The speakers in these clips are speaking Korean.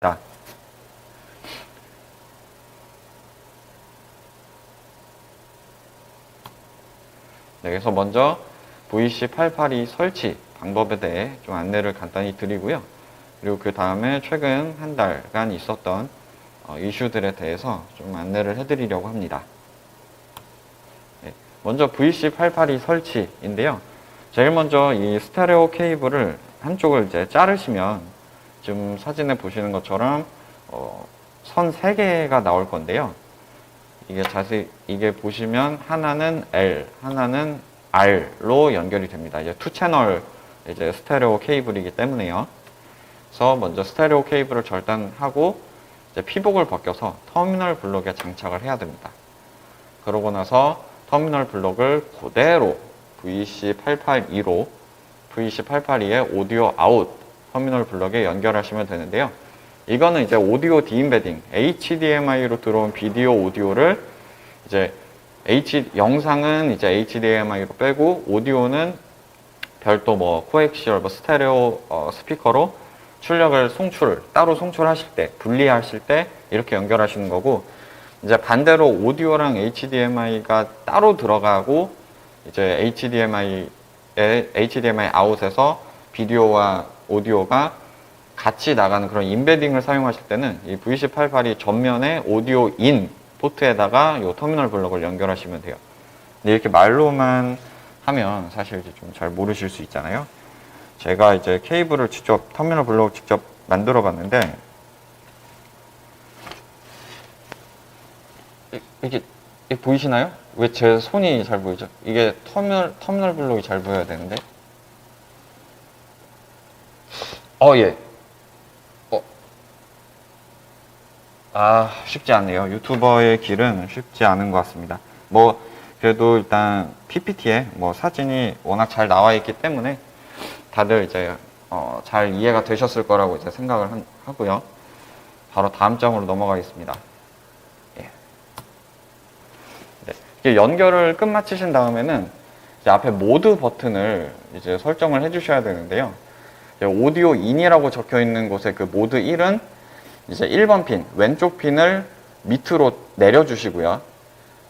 자. 네, 그래서 먼저 VC882 설치 방법에 대해 좀 안내를 간단히 드리고요. 그리고 그 다음에 최근 한 달간 있었던 어, 이슈들에 대해서 좀 안내를 해드리려고 합니다. 네, 먼저 VC882 설치인데요. 제일 먼저 이 스테레오 케이블을 한쪽을 이제 자르시면 지금 사진에 보시는 것처럼 어, 선 3개가 나올 건데요. 이게 자세히 이게 보시면 하나는 L, 하나는 R로 연결이 됩니다. 이제 투 채널 이제 스테레오 케이블이기 때문에요. 그래서 먼저 스테레오 케이블을 절단하고 이제 피복을 벗겨서 터미널 블록에 장착을 해야 됩니다. 그러고 나서 터미널 블록을 그대로 VC882로 VC882의 오디오 아웃 터미널 블록에 연결하시면 되는데요. 이거는 이제 오디오 디인베딩, HDMI로 들어온 비디오 오디오를 이제 H 영상은 이제 HDMI로 빼고 오디오는 별도 뭐 코엑시얼, 뭐 스테레오 어, 스피커로 출력을 송출 따로 송출하실 때 분리하실 때 이렇게 연결하시는 거고 이제 반대로 오디오랑 HDMI가 따로 들어가고 이제 HDMI의 HDMI 아웃에서 비디오와 오디오가 같이 나가는 그런 인베딩을 사용하실 때는 이 VC882 전면에 오디오 인 포트에다가 이 터미널 블록을 연결하시면 돼요. 근데 이렇게 말로만 하면 사실 이제 좀 잘 모르실 수 있잖아요. 제가 이제 케이블을 직접 터미널 블록 직접 만들어 봤는데 이- 이게, 이게 보이시나요? 왜 제 손이 잘 보이죠? 이게 터미널 터미널 블록이 잘 보여야 되는데. 어 예. 어. 아 쉽지 않네요. 유튜버의 길은 쉽지 않은 것 같습니다. 뭐 그래도 일단 PPT에 뭐 사진이 워낙 잘 나와 있기 때문에 다들 이제 어, 잘 이해가 되셨을 거라고 이제 생각을 한- 하고요. 바로 다음 장으로 넘어가겠습니다. 예. 네. 연결을 끝마치신 다음에는 이제 앞에 모드 버튼을 이제 설정을 해주셔야 되는데요. 이제 오디오 인이라고 적혀 있는 곳에 그 모드 1은 이제 1번 핀, 왼쪽 핀을 밑으로 내려주시고요.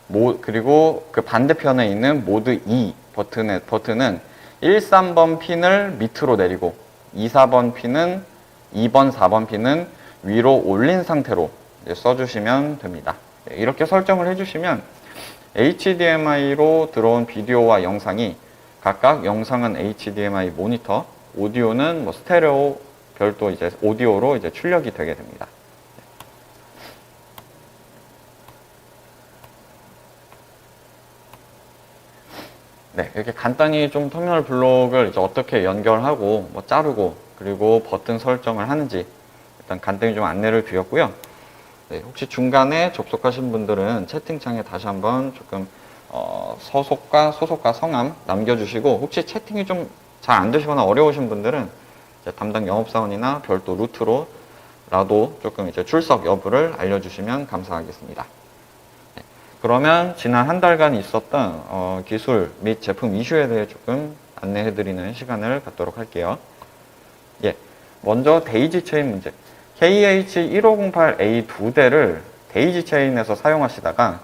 모, 그리고 그 반대편에 있는 모드 2 버튼의, 버튼은 1, 3번 핀을 밑으로 내리고 2, 4번 핀은 2번, 4번 핀은 위로 올린 상태로 써주시면 됩니다. 네, 이렇게 설정을 해주시면 HDMI로 들어온 비디오와 영상이 각각 영상은 HDMI 모니터, 오디오는 뭐 스테레오 별도 이제 오디오로 이제 출력이 되게 됩니다. 네, 이렇게 간단히 좀 터미널 블록을 이제 어떻게 연결하고 뭐 자르고 그리고 버튼 설정을 하는지 일단 간단히 좀 안내를 드렸고요. 네, 혹시 중간에 접속하신 분들은 채팅창에 다시 한번 조금 어, 서속과 소속과 성함 남겨주시고 혹시 채팅이 좀 잘 안 되시거나 어려우신 분들은 담당 영업사원이나 별도 루트로라도 조금 이제 출석 여부를 알려주시면 감사하겠습니다. 네, 그러면 지난 한 달간 있었던 어, 기술 및 제품 이슈에 대해 조금 안내해드리는 시간을 갖도록 할게요. 예, 먼저 데이지 체인 문제. KH1508A 두 대를 데이지 체인에서 사용하시다가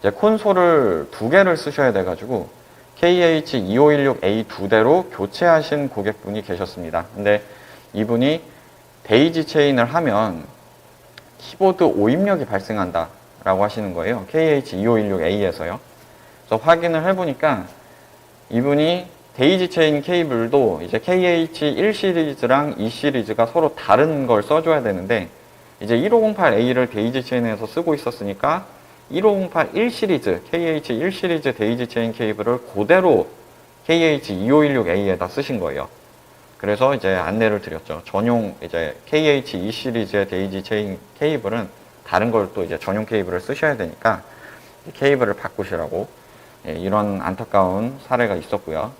이제 콘솔을 두 개를 쓰셔야 돼가지고 KH2516A 두 대로 교체하신 고객분이 계셨습니다. 근데 이분이 데이지 체인을 하면 키보드 오입력이 발생한다 라고 하시는 거예요. KH2516A에서요. 그래서 확인을 해보니까 이분이 데이지 체인 케이블도 이제 KH1 시리즈랑 2 시리즈가 서로 다른 걸 써줘야 되는데 이제 1508A를 데이지 체인에서 쓰고 있었으니까 1508 1 시리즈, KH1 시리즈 데이지 체인 케이블을 그대로 KH2516A에다 쓰신 거예요. 그래서 이제 안내를 드렸죠. 전용 이제 KH2 시리즈의 데이지 체인 케이블은 다른 걸 또 이제 전용 케이블을 쓰셔야 되니까 케이블을 바꾸시라고 예, 이런 안타까운 사례가 있었고요.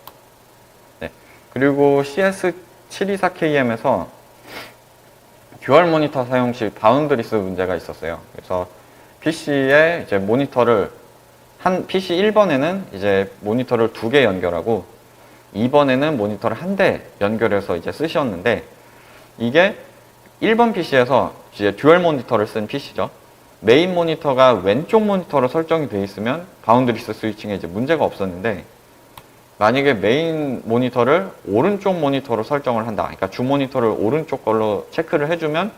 네. 그리고 CS724KM에서 듀얼 모니터 사용 시 바운드리스 문제가 있었어요. 그래서 PC에 이제 모니터를 한 PC 1번에는 이제 모니터를 두 개 연결하고 2번에는 모니터를 한 대 연결해서 이제 쓰셨는데 이게 1번 PC에서 이제 듀얼 모니터를 쓴 PC죠. 메인 모니터가 왼쪽 모니터로 설정이 되어 있으면 바운드리스 스위칭에 이제 문제가 없었는데 만약에 메인 모니터를 오른쪽 모니터로 설정을 한다. 그러니까 주 모니터를 오른쪽 걸로 체크를 해주면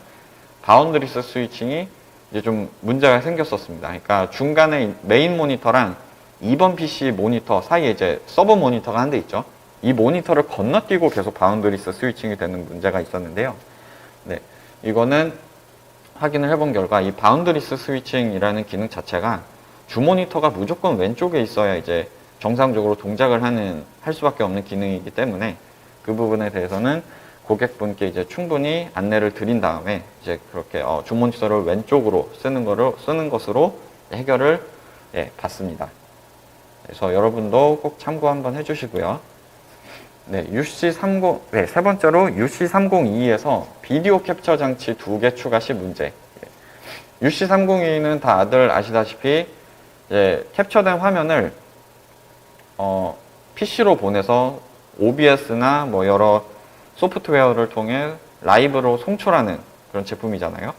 바운드리스 스위칭이 이제 좀 문제가 생겼었습니다. 그러니까 중간에 메인 모니터랑 2번 PC 모니터 사이에 이제 서브 모니터가 한 대 있죠. 이 모니터를 건너뛰고 계속 바운드리스 스위칭이 되는 문제가 있었는데요. 네, 이거는 확인을 해본 결과 이 바운드리스 스위칭이라는 기능 자체가 주 모니터가 무조건 왼쪽에 있어야 이제 정상적으로 동작을 하는 할 수밖에 없는 기능이기 때문에 그 부분에 대해서는 고객분께 이제 충분히 안내를 드린 다음에 이제 그렇게 어, 주 모니터를 왼쪽으로 쓰는 거로 쓰는 것으로 해결을 예, 받습니다. 그래서 여러분도 꼭 참고 한번 해주시고요. 네, UC30, 네, 세 번째로 UC302에서 비디오 캡처 장치 두 개 추가 시 문제. UC302는 다들 아시다시피 이제 캡처된 화면을 어, PC로 보내서 OBS나 뭐 여러 소프트웨어를 통해 라이브로 송출하는 그런 제품이잖아요.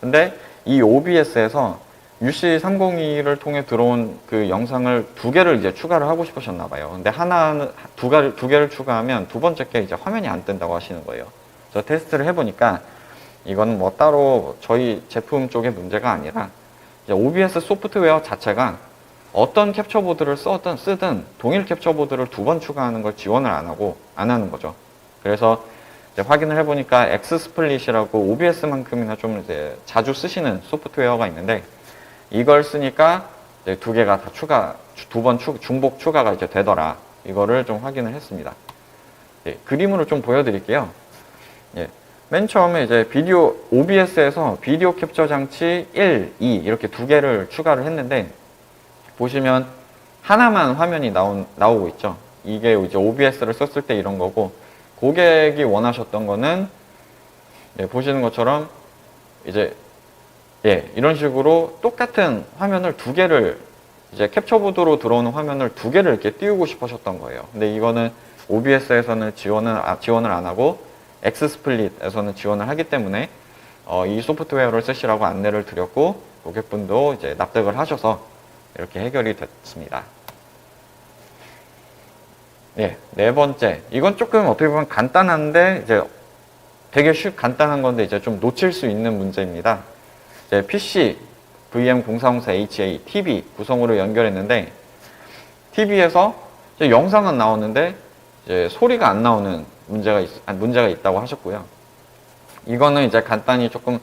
근데 이 OBS에서 UC302를 통해 들어온 그 영상을 두 개를 이제 추가를 하고 싶으셨나 봐요. 근데 하나는 두 개를, 두 개를 추가하면 두 번째 게 이제 화면이 안 뜬다고 하시는 거예요. 저 테스트를 해보니까 이거는 뭐 따로 저희 제품 쪽의 문제가 아니라 OBS 소프트웨어 자체가 어떤 캡처보드를 써든 쓰든 동일 캡처보드를 두 번 추가하는 걸 지원을 안 하고 안 하는 거죠. 그래서 확인을 해보니까 엑스스플릿이라고 OBS만큼이나 좀 이제 자주 쓰시는 소프트웨어가 있는데 이걸 쓰니까 두 개가 다 추가 두 번 중복 추가가 이제 되더라. 이거를 좀 확인을 했습니다. 예, 그림으로 좀 보여드릴게요. 예, 맨 처음에 이제 비디오 OBS에서 비디오 캡처 장치 1, 2 이렇게 두 개를 추가를 했는데 보시면 하나만 화면이 나온, 나오고 있죠. 이게 이제 OBS를 썼을 때 이런 거고 고객이 원하셨던 거는 예, 보시는 것처럼 이제 예, 이런 식으로 똑같은 화면을 두 개를 이제 캡처 보드로 들어오는 화면을 두 개를 이렇게 띄우고 싶으셨던 거예요. 근데 이거는 OBS에서는 지원을 아, 지원을 안 하고 엑스스플릿에서는 지원을 하기 때문에 어, 이 소프트웨어를 쓰시라고 안내를 드렸고 고객분도 이제 납득을 하셔서 이렇게 해결이 됐습니다. 예, 네 번째. 이건 조금 어떻게 보면 간단한데 이제 되게 쉽 간단한 건데 이제 좀 놓칠 수 있는 문제입니다. 이제 PC VM0404HA TV 구성으로 연결했는데 TV에서 영상은 나오는데 이제 소리가 안 나오는 문제가 있, 아, 문제가 있다고 하셨고요. 이거는 이제 간단히 조금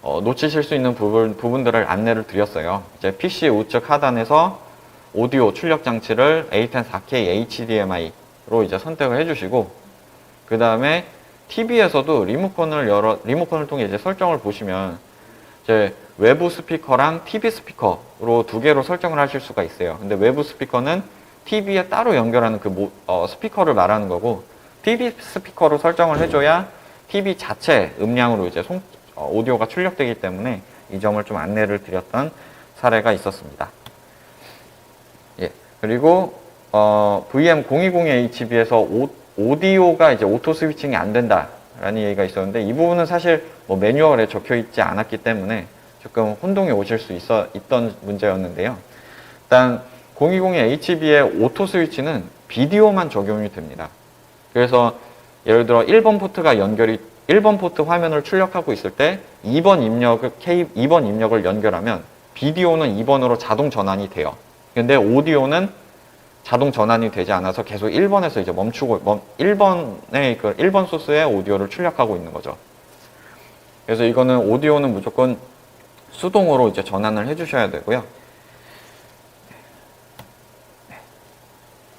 어, 놓치실 수 있는 부분, 부분들을 안내를 드렸어요. 이제 PC 우측 하단에서 오디오 출력 장치를 A10 4K HDMI로 이제 선택을 해주시고 그 다음에 TV에서도 리모컨을 열어 리모컨을 통해 이제 설정을 보시면 이제 외부 스피커랑 TV 스피커로 두 개로 설정을 하실 수가 있어요. 근데 외부 스피커는 TV에 따로 연결하는 그 모, 어, 스피커를 말하는 거고 TV 스피커로 설정을 해줘야 TV 자체 음량으로 이제 송, 어, 오디오가 출력되기 때문에 이 점을 좀 안내를 드렸던 사례가 있었습니다. 예. 그리고 어, VM020HB에서 오, 오디오가 이제 오토 스위칭이 안 된다라는 얘기가 있었는데 이 부분은 사실 뭐 매뉴얼에 적혀 있지 않았기 때문에 조금 혼동이 오실 수 있어 있던 문제였는데요. 일단 020HB의 오토 스위치는 비디오만 적용이 됩니다. 그래서 예를 들어 1번 포트가 연결이 1번 포트 화면을 출력하고 있을 때 2번 입력을 K 2번 입력을 연결하면 비디오는 2번으로 자동 전환이 돼요. 근데 오디오는 자동 전환이 되지 않아서 계속 1번에서 이제 멈추고 멈, 1번의 그 1번 소스의 오디오를 출력하고 있는 거죠. 그래서 이거는 오디오는 무조건 수동으로 이제 전환을 해 주셔야 되고요.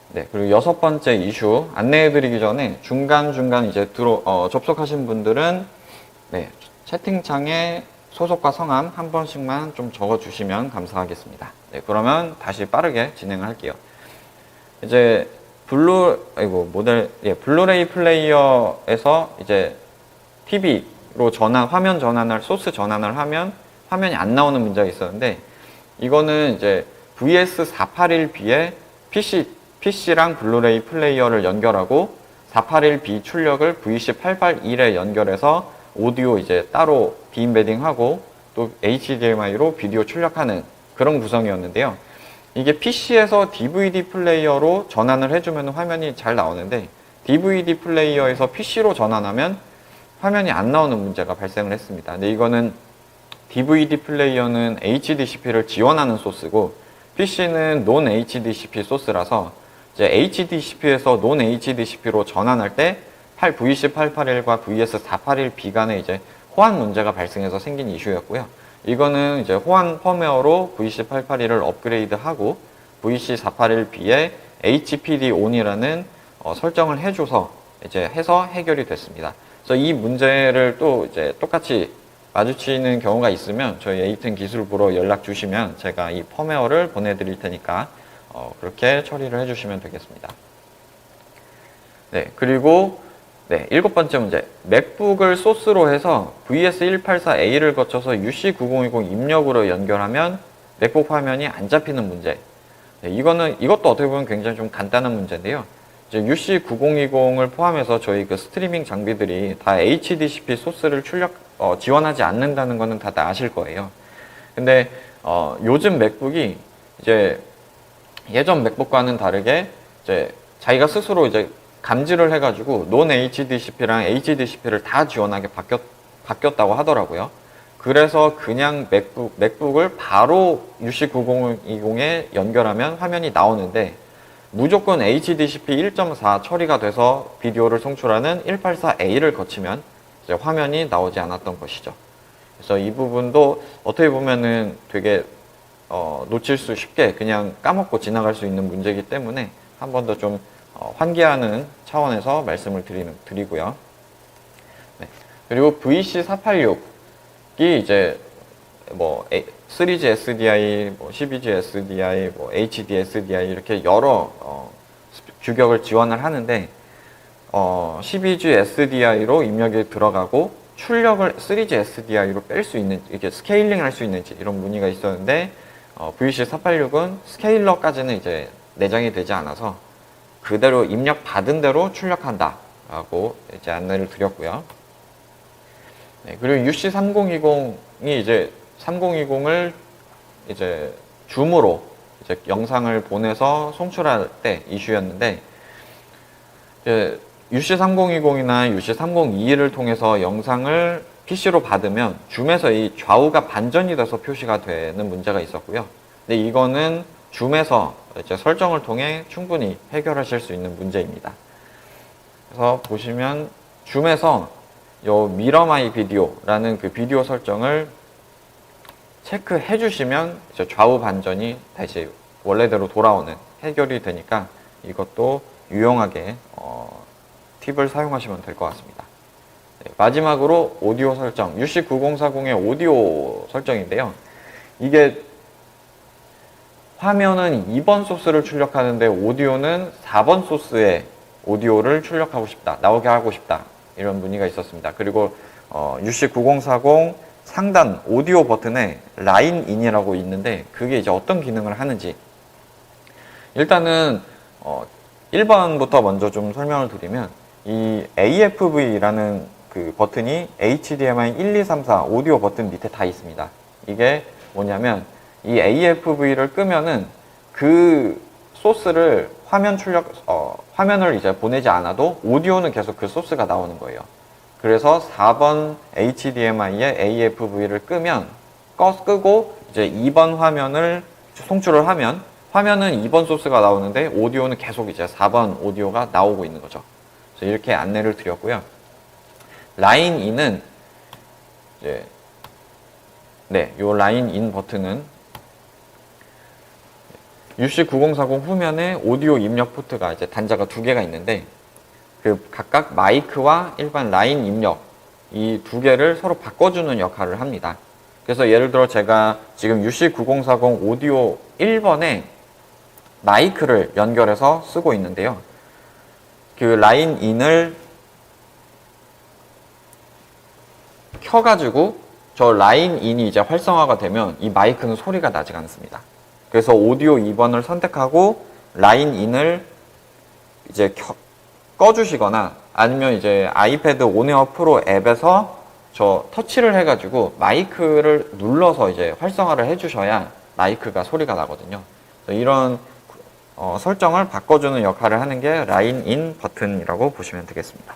네, 그리고 여섯 번째 이슈 안내해 드리기 전에 중간중간 이제 들어, 어, 접속하신 분들은 네, 채팅창에 소속과 성함 한 번씩만 좀 적어 주시면 감사하겠습니다. 네, 그러면 다시 빠르게 진행을 할게요. 이제 블루, 아이고, 모델, 예, 블루레이 플레이어에서 이제 TV로 전환, 화면 전환을, 소스 전환을 하면 화면이 안 나오는 문제가 있었는데, 이거는 이제 VS481B에 PC PC랑 블루레이 플레이어를 연결하고 481B 출력을 VC881에 연결해서 오디오 이제 따로 디임베딩하고 또 HDMI로 비디오 출력하는 그런 구성이었는데요. 이게 PC에서 DVD 플레이어로 전환을 해주면 화면이 잘 나오는데 DVD 플레이어에서 PC로 전환하면 화면이 안 나오는 문제가 발생을 했습니다. 근데 이거는 DVD 플레이어는 HDCP를 지원하는 소스고 PC는 논 HDCP 소스라서 이제 HDCP에서 논 HDCP로 전환할 때 8 VC881과 VS481B 간에 이제 호환 문제가 발생해서 생긴 이슈였고요. 이거는 이제 호환 펌웨어로 VC881을 업그레이드하고 VC481B에 HPD ON이라는 어, 설정을 해줘서 이제 해서 해결이 됐습니다. 그래서 이 문제를 또 이제 똑같이 마주치는 경우가 있으면 저희 에이튼 기술부로 연락 주시면 제가 이 펌웨어를 보내드릴 테니까 어, 그렇게 처리를 해주시면 되겠습니다. 네, 그리고 네, 일곱 번째 문제. 맥북을 소스로 해서 VS184A를 거쳐서 UC9020 입력으로 연결하면 맥북 화면이 안 잡히는 문제. 네, 이거는 이것도 어떻게 보면 굉장히 좀 간단한 문제인데요. 이제 UC9020을 포함해서 저희 그 스트리밍 장비들이 다 HDCP 소스를 출력 어, 지원하지 않는다는 거는 다들 아실 거예요. 근데 어, 요즘 맥북이 이제 예전 맥북과는 다르게 이제 자기가 스스로 이제 감지를 해가지고 논 HDCP랑 HDCP를 다 지원하게 바뀌었, 바뀌었다고 하더라고요. 그래서 그냥 맥북, 맥북을 바로 UC9020에 연결하면 화면이 나오는데 무조건 HDCP 1.4 처리가 돼서 비디오를 송출하는 184A를 거치면 이제 화면이 나오지 않았던 것이죠. 그래서 이 부분도 어떻게 보면은 되게 어, 놓칠 수 쉽게 그냥 까먹고 지나갈 수 있는 문제이기 때문에 한 번 더좀 어, 환기하는 차원에서 말씀을 드리는, 드리고요. 네. 그리고 VC486이 이제 뭐 3G SDI, 뭐 12G SDI, 뭐 HD SDI 이렇게 여러 어, 규격을 지원을 하는데 어, 12G SDI로 입력이 들어가고 출력을 3G SDI로 뺄 수 있는 이렇게 스케일링 할 수 있는지 이런 문의가 있었는데 어, VC486은 스케일러까지는 이제 내장이 되지 않아서 그대로 입력 받은 대로 출력한다라고 이제 안내를 드렸고요. 네, 그리고 UC3020이 이제 3020을 이제 줌으로 이제 영상을 보내서 송출할 때 이슈였는데 이제 UC3020이나 UC3021을 통해서 영상을 PC로 받으면 줌에서 이 좌우가 반전이 돼서 표시가 되는 문제가 있었고요. 근데 이거는 줌에서 이제 설정을 통해 충분히 해결하실 수 있는 문제입니다. 그래서 보시면 줌에서 요 미러 마이 비디오라는 그 비디오 설정을 체크해 주시면 이제 좌우 반전이 다시 원래대로 돌아오는 해결이 되니까 이것도 유용하게 어, 팁을 사용하시면 될 것 같습니다. 네, 마지막으로 오디오 설정 UC9040의 오디오 설정인데요. 이게 화면은 2번 소스를 출력하는데 오디오는 4번 소스의 오디오를 출력하고 싶다, 나오게 하고 싶다 이런 문의가 있었습니다. 그리고 어, UC9040 상단 오디오 버튼에 라인 인이라고 있는데 그게 이제 어떤 기능을 하는지 일단은 어, 1번부터 먼저 좀 설명을 드리면 이 AFV라는 그 버튼이 HDMI 1, 2, 3, 4 오디오 버튼 밑에 다 있습니다. 이게 뭐냐면 이 AFV를 끄면은 그 소스를 화면 출력 어, 화면을 이제 보내지 않아도 오디오는 계속 그 소스가 나오는 거예요. 그래서 4번 HDMI에 AFV를 끄면 꺼 끄고 이제 2번 화면을 송출을 하면 화면은 2번 소스가 나오는데 오디오는 계속 이제 4번 오디오가 나오고 있는 거죠. 그래서 이렇게 안내를 드렸고요. 라인 인은 이제 네, 요 라인 인 버튼은 UC9040 후면에 오디오 입력 포트가 이제 단자가 두 개가 있는데 그 각각 마이크와 일반 라인 입력 이 두 개를 서로 바꿔주는 역할을 합니다. 그래서 예를 들어 제가 지금 UC9040 오디오 1번에 마이크를 연결해서 쓰고 있는데요. 그 라인 인을 켜가지고 저 라인 인이 이제 활성화가 되면 이 마이크는 소리가 나지 않습니다. 그래서 오디오 2번을 선택하고 라인 인을 이제 켜, 꺼주시거나 아니면 이제 아이패드 온에어 프로 앱에서 저 터치를 해가지고 마이크를 눌러서 이제 활성화를 해주셔야 마이크가 소리가 나거든요. 이런 어, 설정을 바꿔주는 역할을 하는 게 라인 인 버튼이라고 보시면 되겠습니다.